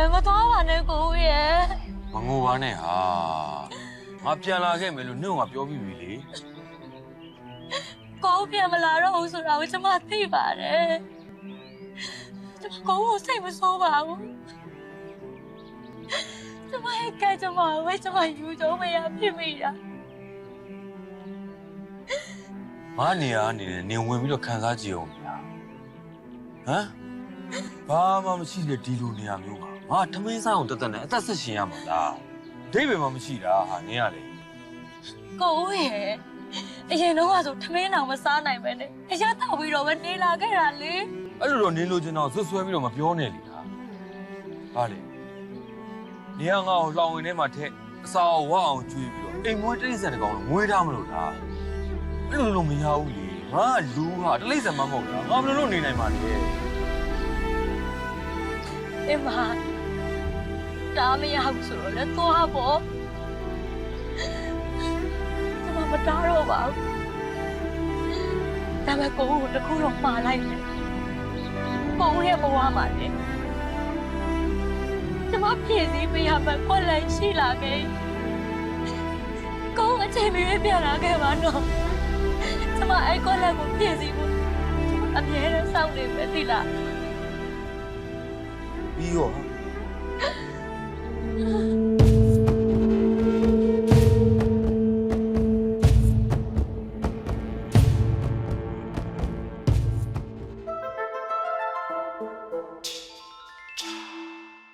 ယ်မသွားပါနဲ့ကိုဦးရဲ့မငိုပါနဲ့ဟာငါပြန်လာခဲ့မယ်လို့နှုတ်ကပြောပြီးပြီလေကိုဦးပြန်မလာတော့ဘူးဆိုတာကိုကျွန်မသိပါတယ်ကျွန်မကိုဦးကိုစိတ်မဆိုးပါဘူးကျွန်မရဲ့ကဲကျွန်မဝဲကျွန်မယူကြုံမရဖြစ်မိတာငါနေရာကနေနဲ့နေဝင်ပြီးတော့ခံစားကြည့်အောင်ဗျာဟမ်ဘာမှမရှိတဲ့ဒီလိုနေရာမျိုးမှာ ငါထမင်းစားအောင်တက်တက်နဲ့အသက်ဆက်ရှင်ရမှာလားဒိဗေမှမရှိတာဟာနင်းရလေကိုဦးရဲ့အရင်တော့ကဆိုထမင်းအောင်မစားနိုင်ပဲနဲ့အရတောက်ပြီးတော့ပဲနေလာခဲ့တာလေအဲ့လိုတော့နင်းလို့ချင်းတော့ဆွဆွဲပြီးတော့မပြောနဲ့လေဟာဟာလေနေရာငါ့ကိုလောင်ဝင်ထဲမှာထက်အစာဝအောင်ကျွေးပြီးတော့အိမ်မွေးတိရစ္ဆာန်တကောင်မွေးထားမလို့လားအဲ့လိုလိုမရဘူးလေငါလူဟာတိရစ္ဆာန်မမဟုတ်လားငါဘယ်လိုလုပ်နေနိုင်မှာလဲအမ တားမရဘူးဆိုတော့လည်းသွားပေါ့ကျွန်မမတားတော့ပါဘူးဒါပေမဲ့ကိုဦးကိုတစ်ခုတော့မှားလိုက်တယ်ကိုဦးရဲ့ဘဝမှာလေကျွန်မဖြည့်စည်းမရမှကွက်လိုက်ရှိလာခဲ့ကိုဦးအချိန်မရွေးပြန်လာခဲ့ပါတော့ကျွန်မအဲ့ကွက်လက်ကိုဖြည့်စည်းဖို့အမြဲတမ်းစောင့်နေပဲသိလားပြီးတော့